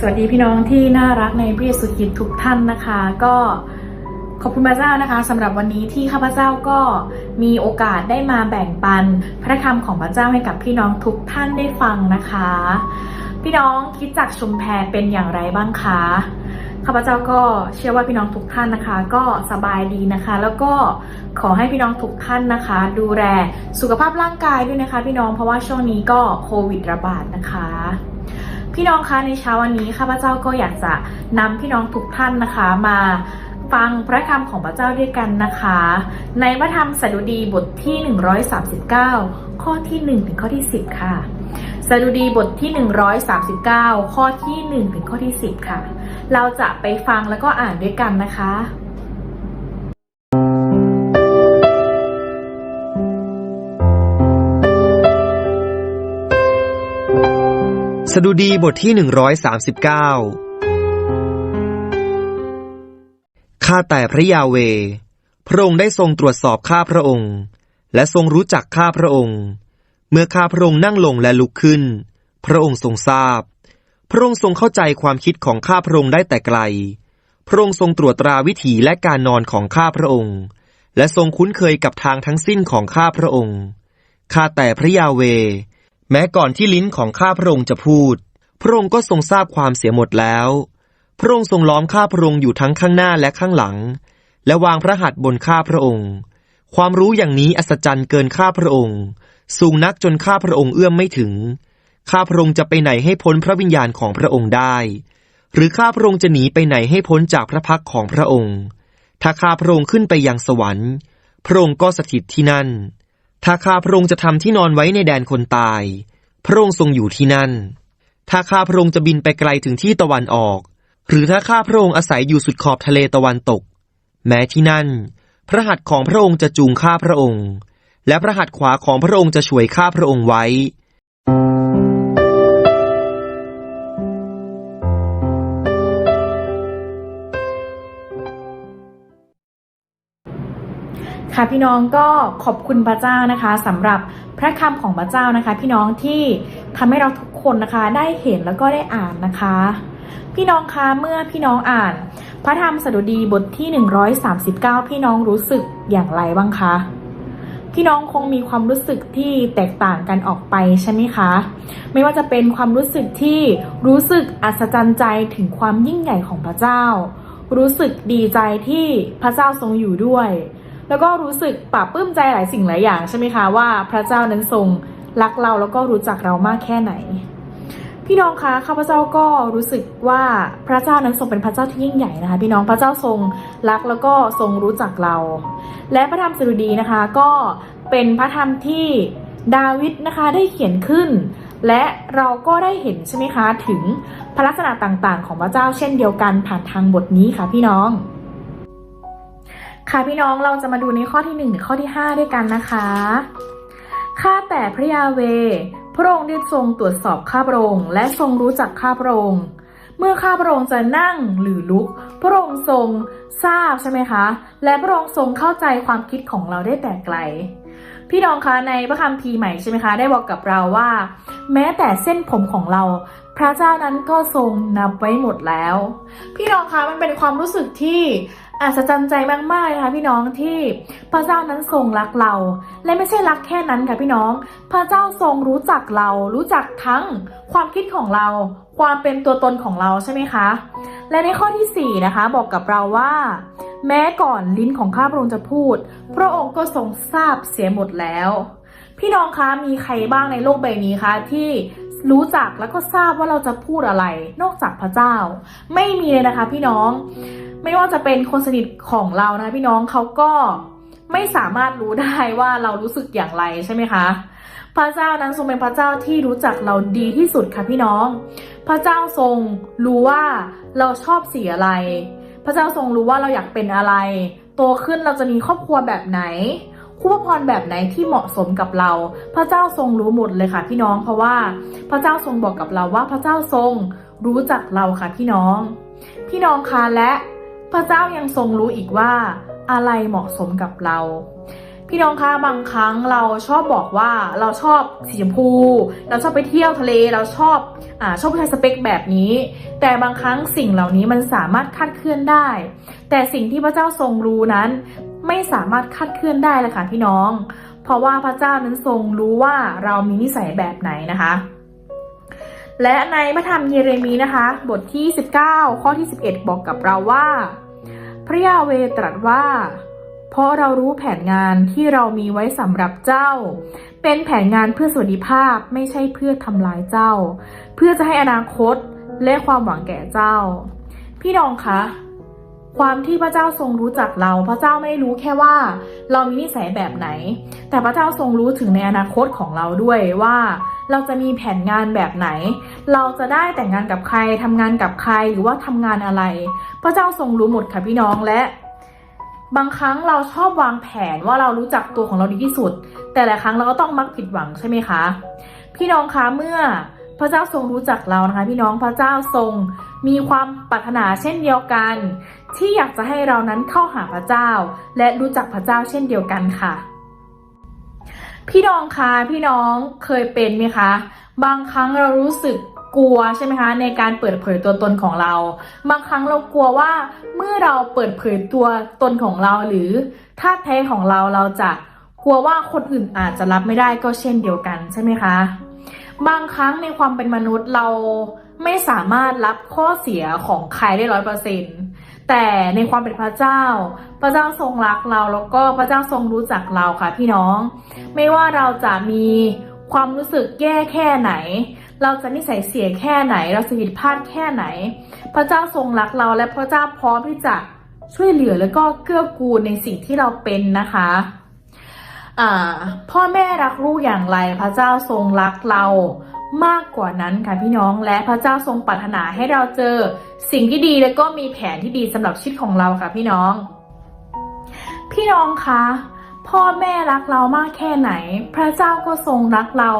สวัสดีพี่น้องที่น่ารักในพระเยซูคริสต์ทุกท่านนะคะ ก็ขอบคุณพระเจ้านะคะสำหรับวันนี้ที่ข้าพเจ้าก็มีโอกาสได้มาแบ่งปันพระคำของพระเจ้าให้กับพี่น้องทุกท่านได้ฟังนะคะ พี่น้องคิดจากชุมแพเป็นอย่างไรบ้างคะข้าพเจ้าก็เชื่อว่าพี่น้องทุกท่านนะคะ ก็สบายดีนะคะ แล้วก็ขอให้พี่น้องทุกท่านนะคะ ดูแลสุขภาพร่างกายด้วยนะคะ พี่น้องเพราะว่าช่วงนี้ก็โควิดระบาดนะคะ พี่น้องคะในเช้าวันนี้ข้าพเจ้าก็อยากจะนำพี่น้องทุกท่านนะคะมาฟังพระคำของพระเจ้าด้วยกันนะคะ ในพระธรรมสดุดีบทที่ 139 ข้อที่ 1 ถึงข้อที่ 10 ค่ะสดุดีบทที่ 139 ข้อที่ 1 ถึงข้อที่ 10 ค่ะ เราจะไปฟังแล้วก็อ่านด้วยกันนะคะ สดุดีบทที่ 139 ข้าแต่พระยาเว พระองค์ได้ทรงตรวจสอบข้าพระองค์ และทรงรู้จักข้าพระองค์ เมื่อข้าพระองค์นั่งลงและลุกขึ้น พระองค์ทรงทราบ พระองค์ทรงเข้าใจความคิดของข้าพระองค์ได้แต่ไกล พระองค์ทรงตรวจตราวิถีและการนอนของข้าพระองค์ และทรงคุ้นเคยกับทางทั้งสิ้นของข้าพระองค์ ข้าแต่พระยาเว แม้ก่อนที่ลิ้นของข้าพระองค์จะพูด พระองค์ก็ทรงทราบความเสียหมดแล้ว พระองค์ทรงล้อมข้าพระองค์อยู่ทั้งข้างหน้าและข้างหลัง และวางพระหัตถ์บนข้าพระองค์ ความรู้อย่างนี้อัศจรรย์เกินข้าพระองค์ สูงนักจนข้าพระองค์เอื้อมไม่ถึง ข้าพระองค์จะไปไหนให้พ้นพระวิญญาณของพระองค์ได้ หรือข้าพระองค์จะหนีไปไหนให้พ้นจากพระพักของพระองค์ ถ้าข้าพระองค์ขึ้นไปยังสวรรค์ พระองค์ก็สถิตที่นั่น ถ้าข้าพระองค์จะทำที่นอนไว้ในแดนคนตาย พระองค์ทรงอยู่ที่นั่น ถ้าข้าพระองค์จะบินไปไกลถึงที่ตะวันออก หรือถ้าข้าพระองค์อาศัยอยู่สุดขอบทะเลตะวันตก แม้ที่นั่น พระหัตถ์ของพระองค์จะจูงข้าพระองค์ และพระหัตถ์ขวาของพระองค์จะช่วยข้าพระองค์ไว้ ค่ะพี่น้องก็ขอบคุณพระเจ้านะคะสำหรับพระคำของพระเจ้านะคะ พี่น้องที่ทำให้เราทุกคนนะคะ ได้เห็นแล้วก็ได้อ่านนะคะ พี่น้องคะเมื่อพี่น้องอ่าน พระธรรมสดุดีบทที่ 139 พี่น้องรู้สึกอย่างไรบ้างคะพี่น้องคงมีความรู้สึกที่แตกต่างกันออกไปใช่ไหมคะ ไม่ว่าจะเป็นความรู้สึกที่รู้สึกอัศจรรย์ใจถึงความยิ่งใหญ่ของพระเจ้า รู้สึกดีใจที่พระเจ้าทรงอยู่ด้วย แล้วก็รู้สึกปลาบปลื้มใจหลายสิ่งหลายอย่างใช่ไหมคะว่าพระเจ้านั้นทรงรักเราแล้วก็รู้จักเรามากแค่ไหน พี่น้องคะข้าพเจ้าก็รู้สึกว่าพระเจ้านั้นทรงเป็นพระเจ้าที่ยิ่งใหญ่นะคะ พี่น้องพระเจ้าทรงรักแล้วก็ทรงรู้จักเรา และพระธรรมสดุดีนะคะ ก็เป็นพระธรรมที่ดาวิดนะคะได้เขียนขึ้น และเราก็ได้เห็นใช่ไหมคะถึงพระลักษณะต่างๆ ของพระเจ้าเช่นเดียวกันผ่านทางบทนี้ค่ะพี่น้อง ค่ะพี่น้องเราจะมาดูในข้อที่1ถึงข้อที่ 5 ด้วยกันนะคะข้าแต่พระยาเว พระองค์ได้ทรงตรวจสอบข้าพระองค์และทรงรู้จักข้าพระองค์เมื่อข้าพระองค์จะนั่งหรือลุก พระองค์ทรงทราบใช่ไหมคะ และพระองค์ทรงเข้าใจความคิดของเราได้แต่ไกล พี่น้องคะในพระคัมภีร์ใหม่ใช่ไหมคะ ได้บอกกับเราว่า แม้แต่เส้นผมของเรา พระเจ้านั้นก็ทรงนับไว้หมดแล้ว พี่น้องคะมันเป็นความรู้สึกที่ อัศจรรย์ใจมากๆเลยค่ะพี่น้องที่พระเจ้านั้นทรงรักเรา และไม่ใช่รักแค่นั้นค่ะพี่น้อง พระเจ้าทรงรู้จักเรา รู้จักทั้งความคิดของเรา ความเป็นตัวตนของเราใช่ไหมคะ และในข้อที่สี่นะคะบอกกับเราว่า แม้ก่อนลิ้นของข้าพระองค์จะพูด พระองค์ก็ทรงทราบเสียหมดแล้ว พี่น้องคะมีใครบ้างในโลกใบนี้คะที่ รู้จักแล้วก็ทราบว่าเราจะพูดอะไร นอกจากพระเจ้า ไม่มีเลยนะคะ พี่น้อง ไม่ว่าจะเป็นคนสนิทของเรานะพี่น้องเขาก็ไม่สามารถรู้ได้ว่าเรารู้สึกอย่างไรใช่ไหมคะพระเจ้านั้นทรงเป็นพระเจ้าที่รู้จักเราดีที่สุดค่ะพี่น้อง พระเจ้าทรงรู้ว่าเราชอบสีอะไร พระเจ้าทรงรู้ว่าเราอยากเป็นอะไร โตขึ้นเราจะมีครอบครัวแบบไหน คู่พรแบบไหนที่เหมาะสมกับเรา พระเจ้าทรงรู้หมดเลยค่ะพี่น้อง เพราะว่าพระเจ้าทรงบอกกับเราว่าพระเจ้าทรงรู้จักเราค่ะพี่น้อง พี่น้องคะและพระเจ้ายังทรงรู้อีกว่าอะไรเหมาะสมกับเรา พี่น้องคะบางครั้งเราชอบบอกว่าเราชอบสีชมพู เราชอบไปเที่ยวทะเลเราชอบอ่าชอบผู้ชายสเปคแบบนี้ แต่บางครั้งสิ่งเหล่านี้มันสามารถคาดเคลื่อนได้ แต่สิ่งที่พระเจ้าทรงรู้นั้น ไม่สามารถคาดเคลื่อนได้เลยค่ะพี่น้อง เพราะว่าพระเจ้านั้นทรงรู้ว่าเรามีนิสัยแบบไหนนะคะ และในพระธรรมเยเรมีนะคะ บทที่ 19 ข้อที่ 11 บอกกับเราว่า พระยาเวตรัสว่า เพราะเรารู้แผนงานที่เรามีไว้สำหรับเจ้า เป็นแผนงานเพื่อสวัสดิภาพไม่ใช่เพื่อทำลายเจ้า เพื่อจะให้อนาคตและความหวังแก่เจ้า พี่น้องคะ ความที่พระเจ้าทรงรู้จักเรา พระเจ้าไม่รู้แค่ว่า เรามีนิสัยแบบไหน แต่พระเจ้าทรงรู้ถึงในอนาคตของเราด้วยว่า เราจะมีแผนงานแบบไหน เราจะได้แต่งงานกับใครทำงานกับใครหรือว่าทำงานอะไร พระเจ้าทรงรู้หมดค่ะพี่น้องและ บางครั้งเราชอบวางแผนว่าเรารู้จักตัวของเราดีที่สุด แต่หลายครั้งเราก็ต้องมักผิดหวังใช่ไหมคะ พี่น้องคะเมื่อ พระเจ้าทรงรู้จักเรานะคะ พี่น้องพระเจ้าทรงมีความปรารถนาเช่นเดียวกัน ที่อยากจะให้เรานั้นเข้าหาพระเจ้า และรู้จักพระเจ้าเช่นเดียวกันค่ะ พี่น้องคะพี่น้องเคยเป็นไหมคะ บางครั้งเรารู้สึกกลัวใช่ไหมคะในการเปิดเผยตัวตนของเรา บางครั้งเรากลัวว่าเมื่อเราเปิดเผยตัวตนของเราหรือท่าแท้ของเราเราจะกลัวว่าคนอื่นอาจจะรับไม่ได้ก็เช่นเดียวกันใช่ไหมคะ บางครั้งในความเป็นมนุษย์เราไม่สามารถรับข้อเสียของใครได้ร้อยเปอร์เซ็นต์แต่ในความเป็นพระเจ้า พระเจ้าทรงรักเราแล้วก็พระเจ้าทรงรู้จักเราค่ะพี่น้อง ไม่ว่าเราจะมีความรู้สึกแย่แค่ไหน เราจะนิสัยเสียแค่ไหน เราจะผิดพลาดแค่ไหน พระเจ้าทรงรักเราและพระเจ้าพร้อมที่จะช่วยเหลือแล้วก็เกื้อกูลในสิ่งที่เราเป็นนะคะ พ่อแม่รักลูกอย่างไรพระเจ้าทรงรักเรามากกว่านั้นค่ะพี่น้องและพระเจ้าทรงปรารถนาให้เราเจอ สิ่งที่ดีแล้วก็มีแผนที่ดีสำหรับชีวิตของเราค่ะพี่น้อง พี่น้องคะพ่อแม่รักเรามากแค่ไหน พระเจ้าก็ทรงรักเรา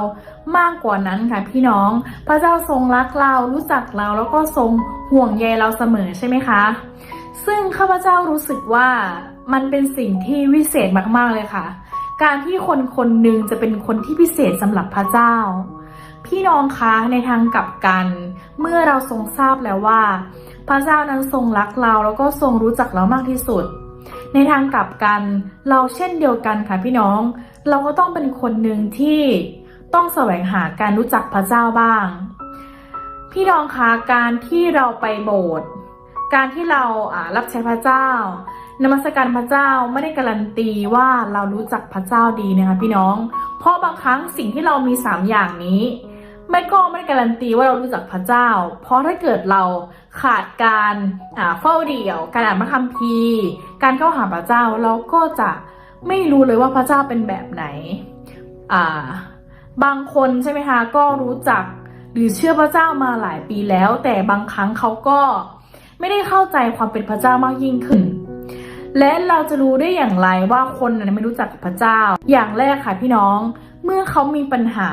มากกว่านั้นค่ะพี่น้อง พระเจ้าทรงรักเรารู้จักเราแล้วก็ทรงห่วงใยเราเสมอใช่ไหมคะ ซึ่งข้าพเจ้ารู้สึกว่ามันเป็นสิ่งที่วิเศษมากๆเลยค่ะ การที่คนคนหนึ่งจะเป็นคนที่พิเศษสำหรับพระเจ้า พี่น้องคะในทางกลับกัน เมื่อเราทรงทราบแล้วว่า พระเจ้านั้นทรงรักเราแล้วก็ทรงรู้จักเรามากที่สุด ในทางกลับกันเราเช่นเดียวกันค่ะพี่น้อง เราก็ต้องเป็นคนหนึ่งที่ต้องแสวงหาการรู้จักพระเจ้าบ้าง พี่น้องคะการที่เราไปโบสถ์การที่เราอ่ารับใช้พระเจ้า นมัสการพระเจ้าไม่ได้การันตีว่าเรารู้จักพระเจ้าดีนะคะพี่น้อง เพราะบางครั้งสิ่งที่เรามีสามอย่างนี้ ไม่ก็ไม่ได้การันตีว่าเรารู้จักพระเจ้า เพราะถ้าเกิดเราขาดการเฝ้าเดี่ยว การอ่านพระคัมภีร์ การเข้าหาพระเจ้าเราก็จะไม่รู้เลยว่าพระเจ้าเป็นแบบไหนอ่าบางคนใช่ไหมคะก็รู้จักหรือเชื่อพระเจ้ามาหลายปีแล้ว แต่บางครั้งเขาก็ไม่ได้เข้าใจความเป็นพระเจ้ามากยิ่งขึ้น และเราจะรู้ได้อย่างไรว่าคนนั้นไม่รู้จักพระเจ้า อย่างแรกค่ะพี่น้อง เมื่อเขามีปัญหา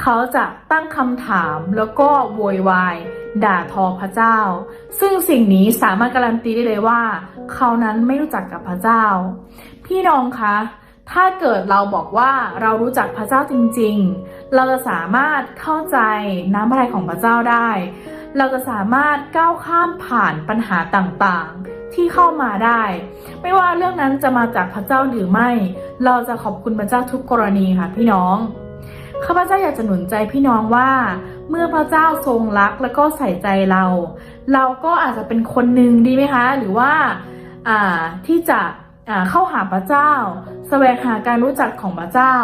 เขาจะตั้งคำถามแล้วก็โวยวายด่าทอพระเจ้า ซึ่งสิ่งนี้สามารถการันตีได้เลยว่า เขานั้นไม่รู้จักกับพระเจ้า พี่น้องคะถ้าเกิดเราบอกว่าเรารู้จักพระเจ้าจริงๆ เราจะสามารถเข้าใจน้ำพระทัยของพระเจ้าได้ เราจะสามารถก้าวข้ามผ่านปัญหาต่างๆ ที่เข้ามาได้ ไม่ว่าเรื่องนั้นจะมาจากพระเจ้าหรือไม่ เราจะขอบคุณพระเจ้าทุกกรณีค่ะพี่น้องข้าพเจ้าอยากจะหนุนใจพี่น้องว่า เมื่อพระเจ้าทรงรักและก็ใส่ใจเรา เราก็อาจจะเป็นคนหนึ่งดีไหมคะ หรือว่าอ่าที่จะเข้าหาพระเจ้าแสวงหาการรู้จักของพระเจ้า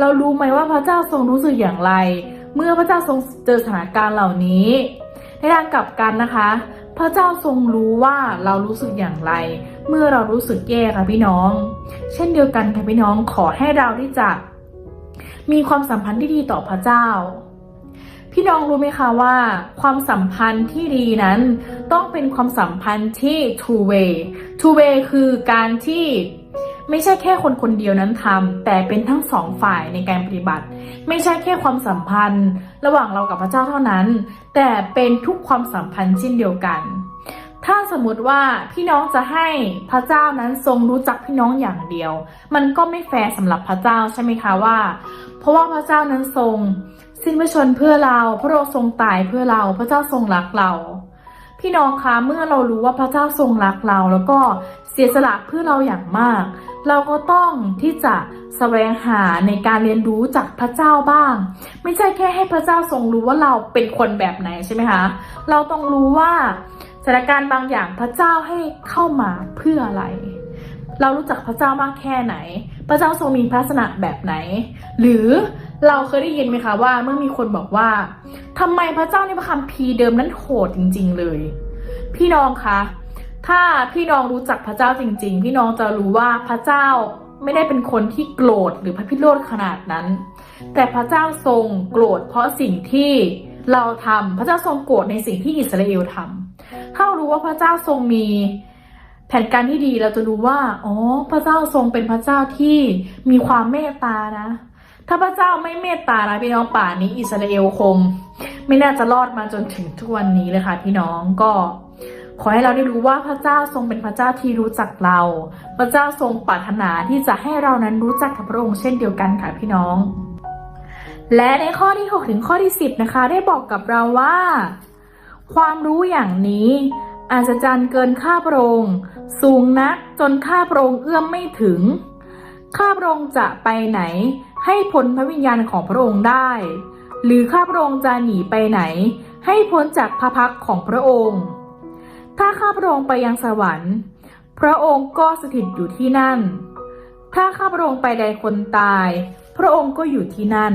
เรารู้ไหมว่าพระเจ้าทรงรู้สึกอย่างไร เมื่อพระเจ้าทรงเจอสถานการณ์เหล่านี้ ในทางกลับกันนะคะ พระเจ้าทรงรู้ว่าเรารู้สึกอย่างไร เมื่อเรารู้สึกแย่ค่ะพี่น้อง เช่นเดียวกันค่ะพี่น้องขอให้เราได้จะมีความสัมพันธ์ที่ดีต่อพระเจ้า พี่น้องรู้ไหมคะว่า ความสัมพันธ์ที่ดีนั้น ต้องเป็นความสัมพันธ์ที่ two way two way คือการที่ ไม่ใช่แค่คนคนเดียวนั้นทำแต่เป็นทั้งสองฝ่ายในการปฏิบัติ ไม่ใช่แค่ความสัมพันธ์ ระหว่างเรากับพระเจ้าเท่านั้น แต่เป็นทุกความสัมพันธ์เช่นเดียวกัน ถ้าสมมติว่าพี่น้องจะให้พระเจ้านั้นทรงรู้จักพี่น้องอย่างเดียว มันก็ไม่แฟร์สำหรับพระเจ้าใช่ไหมคะว่า เพราะว่าพระเจ้านั้นทรง สิ้นพระชนเพื่อเรา พระองค์ทรงตายเพื่อเรา พระเจ้าทรงรักเรา พี่น้องคะเมื่อเรารู้ว่าพระเจ้าทรงรักเรา แล้วก็เสียสละเพื่อเราอย่างมาก เราก็ต้องที่จะแสวงหาในการเรียนรู้จากพระเจ้าบ้าง ไม่ใช่แค่ให้พระเจ้าทรงรู้ว่าเราเป็นคนแบบไหนใช่ไหมคะเราต้องรู้ว่าสถานการณ์บางอย่างพระเจ้าให้เข้ามาเพื่ออะไร เรารู้จักพระเจ้ามากแค่ไหน พระเจ้าทรงมีพระลักษณะแบบไหน หรือ เราเคยได้ยินไหมคะว่าเมื่อมีคนบอกว่าทำไมพระเจ้าในพระคัมภีร์เดิมนั้นโหดจริง ๆ เลย พี่น้องคะถ้าพี่น้องรู้จักพระเจ้าจริง ๆ พี่น้องจะรู้ว่าพระเจ้าไม่ได้เป็นคนที่โกรธหรือพระพิโรธขนาดนั้น แต่พระเจ้าทรงโกรธเพราะสิ่งที่เราทำพระเจ้าทรงโกรธในสิ่งที่อิสราเอลทำถ้าเรารู้ว่าพระเจ้าทรงมีแผนการที่ดีเราจะรู้ว่า อ๋อ พระเจ้าทรงเป็นพระเจ้าที่มีความเมตตานะ ถ้าพระเจ้าไม่เมตตานะพี่น้องป่านี้อิสราเอลคง ไม่น่าจะรอดมาจนถึงทุกวันนี้เลยค่ะ พี่น้องก็ขอให้เราได้รู้ว่าพระเจ้าทรงเป็นพระเจ้าที่รู้จักเรา พระเจ้าทรงปรารถนาที่จะให้เรานั้นรู้จักกับพระองค์เช่นเดียวกันค่ะพี่น้อง และในข้อที่ 6 ถึงข้อที่ 10 นะคะ ได้บอกกับเราว่า ความรู้อย่างนี้อาจจรรย์เกินข้าพระองค์สูงนักจนข้าพระองค์เอื้อมไม่ถึง ข้าพระองค์จะไปไหน ให้พ้นพระวิญญาณของพระองค์ได้ หรือข้าพระองค์จะหนีไปไหน ให้พ้นจากพระพักของพระองค์ ถ้าข้าพระองค์ไปยังสวรรค์ พระองค์ก็สถิตอยู่ที่นั่น ถ้าข้าพระองค์ไปใดคนตาย พระองค์ก็อยู่ที่นั่น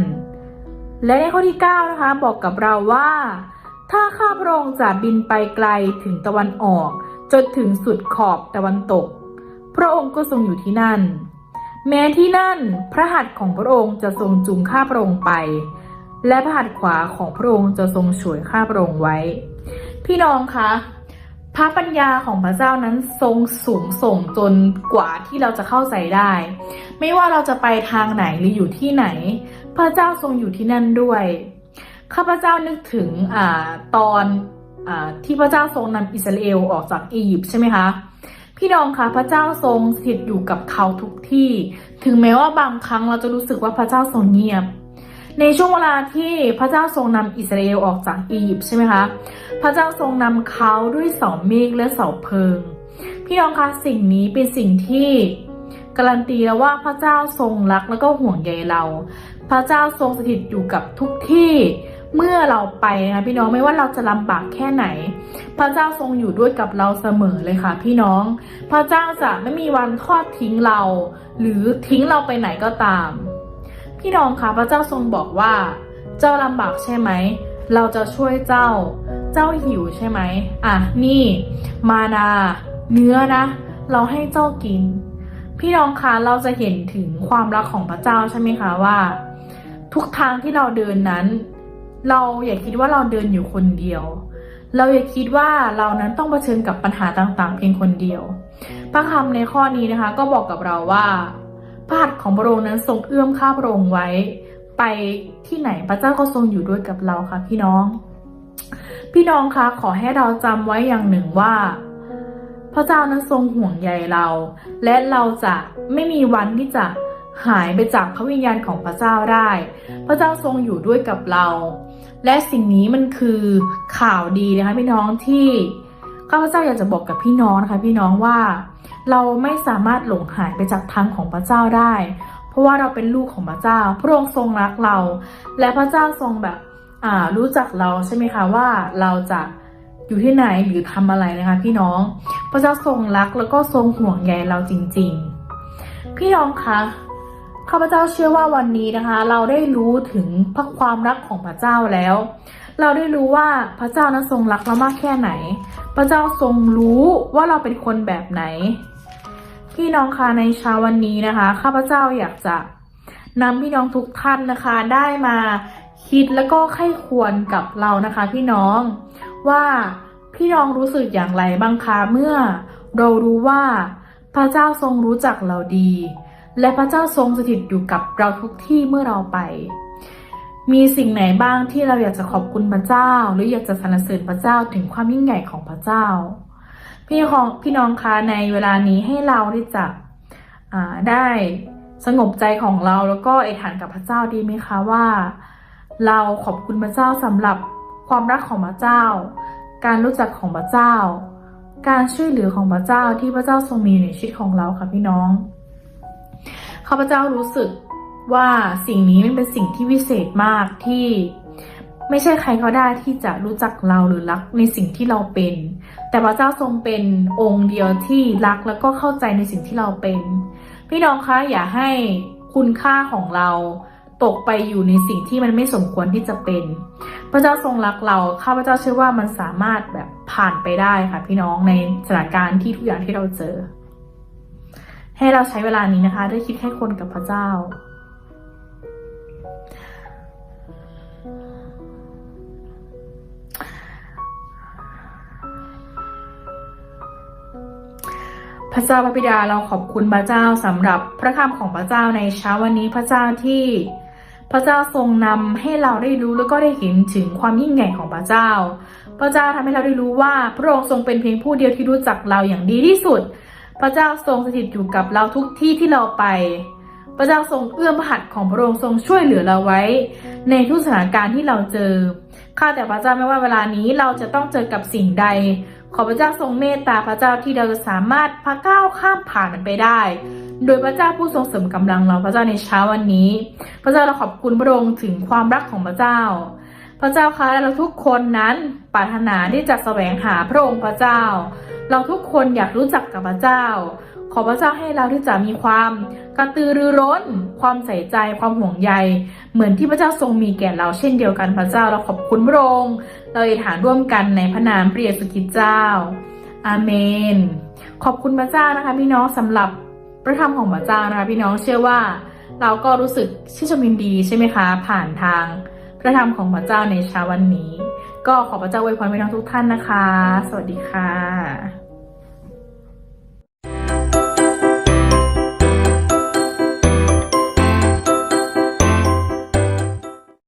และในข้อที่9นะคะบอกกับเราว่า ถ้าข้าพระองค์จะบินไปไกลถึงตะวันออก จนถึงสุดขอบตะวันตก พระองค์ก็ทรงอยู่ที่นั่น แม้ที่นั่นพระหัตถ์ของพระองค์จะทรงจูงข้าพระองค์ไป และพระหัตถ์ขวาของพระองค์จะทรงฉวยข้าพระองค์ไว้ พี่น้องคะพระปัญญาของพระเจ้านั้นทรงสูงส่งจนกว่าที่เราจะเข้าใจได้ ไม่ว่าเราจะไปทางไหนหรืออยู่ที่ไหน พระเจ้าทรงอยู่ที่นั่นด้วยข้าพเจ้านึกถึงอ่าตอนอาที่พระเจ้าทรงนำอิสราเอลออกจากอียิปต์ใช่ไหมคะ พี่น้องคะพระเจ้าทรงสถิตอยู่กับเขาทุกที่ ถึงแม้ว่าบางครั้งเราจะรู้สึกว่าพระเจ้าทรงเงียบ ในช่วงเวลาที่พระเจ้าทรงนำอิสราเอลออกจากอียิปต์ใช่ไหมคะ พระเจ้าทรงนำเขาด้วยเสาเมฆและเสาเพลิง พี่น้องคะสิ่งนี้เป็นสิ่งที่การันตีแล้วว่าพระเจ้าทรงรักแล้วก็ห่วงใยเรา พระเจ้าทรงสถิตอยู่กับทุกที่ เมื่อเราไปนะคะพี่น้องไม่ว่าเราจะลำบากแค่ไหน พระเจ้าทรงอยู่ด้วยกับเราเสมอเลยค่ะ พี่น้อง พระเจ้าจะไม่มีวันทอดทิ้งเรา หรือทิ้งเราไปไหนก็ตาม พี่น้องคะพระเจ้าทรงบอกว่า เจ้าลำบากใช่ไหมเราจะช่วยเจ้า เจ้าหิวใช่ไหมอะนี่ มานา เนื้อนะ เราให้เจ้ากิน พี่น้องคะเราจะเห็นถึงความรักของพระเจ้าใช่ไหมคะว่า ทุกทางที่เราเดินนั้น เราอย่าคิดว่าเราเดินอยู่คนเดียว เราอย่าคิดว่าเรานั้นต้องเผชิญกับปัญหาต่างๆ เพียงคนเดียว พระคำในข้อนี้นะคะ ก็บอกกับเราว่าพระหัตถ์ของพระองค์นั้นทรงเอื้อมข้าพระองค์ไว้ ไปที่ไหนพระเจ้าก็ทรงอยู่ด้วยกับเราค่ะ พี่น้อง พี่น้องคะขอให้เราจำไว้อย่างหนึ่งว่า พระเจ้านั้นทรงห่วงใยเรา และเราจะไม่มีวันที่จะหายไปจากพระวิญญาณของพระเจ้าได้ พระเจ้าทรงอยู่ด้วยกับเรา และสิ่งนี้มันคือข่าวดีนะคะพี่น้องที่ข้าพเจ้าอยากจะบอกกับพี่น้องนะคะพี่น้องว่า เราไม่สามารถหลงหายไปจากทางของพระเจ้าได้ เพราะว่าเราเป็นลูกของพระเจ้า พระองค์ทรงรักเรา และพระเจ้าทรงแบบอ่ารู้จักเราใช่ไหมคะว่าเราจะอยู่ที่ไหนหรือทำอะไรนะคะ พี่น้อง พระเจ้าทรงรักแล้วก็ทรงห่วงใยเราจริง ๆ พี่น้องคะ ข้าพเจ้าเชื่อว่าวันนี้นะคะ เราได้รู้ถึงพระความรักของพระเจ้าแล้ว เราได้รู้ว่าพระเจ้านั้นทรงรักเรามากแค่ไหน พระเจ้าทรงรู้ว่าเราเป็นคนแบบไหน พี่น้องคะในเช้าวันนี้นะคะ ข้าพเจ้าอยากจะนำพี่น้องทุกท่านนะคะได้มาคิดแล้วก็ไข้ควรกับเรานะคะ พี่น้องว่าพี่น้องรู้สึกอย่างไรบ้างคะเมื่อเรารู้ว่าพระเจ้าทรงรู้จักเราดี และพระเจ้าทรงสถิตอยู่กับเราทุกที่เมื่อเราไป มีสิ่งไหนบ้างที่เราอยากจะขอบคุณพระเจ้า หรืออยากจะสรรเสริญพระเจ้าถึงความยิ่งใหญ่ของพระเจ้า พี่ของพี่น้องคะในเวลานี้ให้เราที่จะได้สงบใจของเราแล้วก็อธิษฐานกับพระเจ้าดีไหมคะว่า เราขอบคุณพระเจ้าสำหรับความรักของพระเจ้า การรู้จักของพระเจ้า การช่วยเหลือของพระเจ้าที่พระเจ้าทรงมีในชีวิตของเราค่ะพี่น้อง ข้าพเจ้ารู้สึกว่าสิ่งนี้มันเป็นสิ่งที่วิเศษมากที่ไม่ใช่ใครก็ได้ที่จะรู้จักเราหรือรักในสิ่งที่เราเป็น แต่พระเจ้าทรงเป็นองค์เดียวที่รักแล้วก็เข้าใจในสิ่งที่เราเป็น พี่น้องคะอย่าให้คุณค่าของเราตกไปอยู่ในสิ่งที่มันไม่สมควรที่จะเป็น พระเจ้าทรงรักเรา ข้าพเจ้าเชื่อว่ามันสามารถแบบผ่านไปได้ค่ะ พี่น้องในสถานการณ์ที่ทุกอย่างที่เราเจอ ให้เราใช้เวลานี้นะคะ ได้คิดให้คนกับพระเจ้า พระเจ้าพระบิดาเราขอบคุณพระเจ้าสำหรับพระคำของพระเจ้าในเช้าวันนี้พระเจ้าที่พระเจ้าทรงนำให้เราได้รู้แล้วก็ได้เห็นถึงความยิ่งใหญ่ของพระเจ้า พระเจ้าทำให้เราได้รู้ว่าพระองค์ทรงเป็นเพียงผู้เดียวที่รู้จักเราอย่างดีที่สุด พระเจ้าทรงสถิตอยู่กับเราทุกที่ที่เราไป พระเจ้าทรงเอื้อมพระหัตถ์ของพระองค์ทรงช่วยเหลือเราไว้ ในทุกสถานการณ์ที่เราเจอ ข้าแต่พระเจ้าไม่ว่าเวลานี้เราจะต้องเจอกับสิ่งใด ขอพระเจ้าทรงเมตตาพระเจ้าที่เราจะสามารถพาก้าวข้ามผ่านมันไปได้ โดยพระเจ้าผู้ทรงเสริมกำลังเราพระเจ้าในเช้าวันนี้ พระเจ้าเราขอบคุณพระองค์ถึงความรักของพระเจ้า พระเจ้าคะเราทุกคนนั้นปรารถนาที่จะแสวงหาพระองค์พระเจ้า เราทุกคนอยากรู้จักกับพระเจ้า ขอพระเจ้าให้เราที่จะมีความกระตือรือร้น ความใส่ใจความห่วงใย เหมือนที่พระเจ้าทรงมีแก่เราเช่นเดียวกันพระเจ้าเราขอบคุณพระองค์เราอธิษฐานร่วมกันในพระนามพระเยซูคริสต์เจ้า อาเมน ขอบคุณพระเจ้านะคะพี่น้องสำหรับพระธรรมของพระเจ้านะคะพี่น้องเชื่อว่า เราก็รู้สึกชื่นชมยินดีใช่ไหมคะ ผ่านทาง พระธรรมของพระเจ้าในเช้าวันนี้ ก็ขอพระเจ้าอวยพรพี่น้องทุกท่านนะคะ สวัสดีค่ะ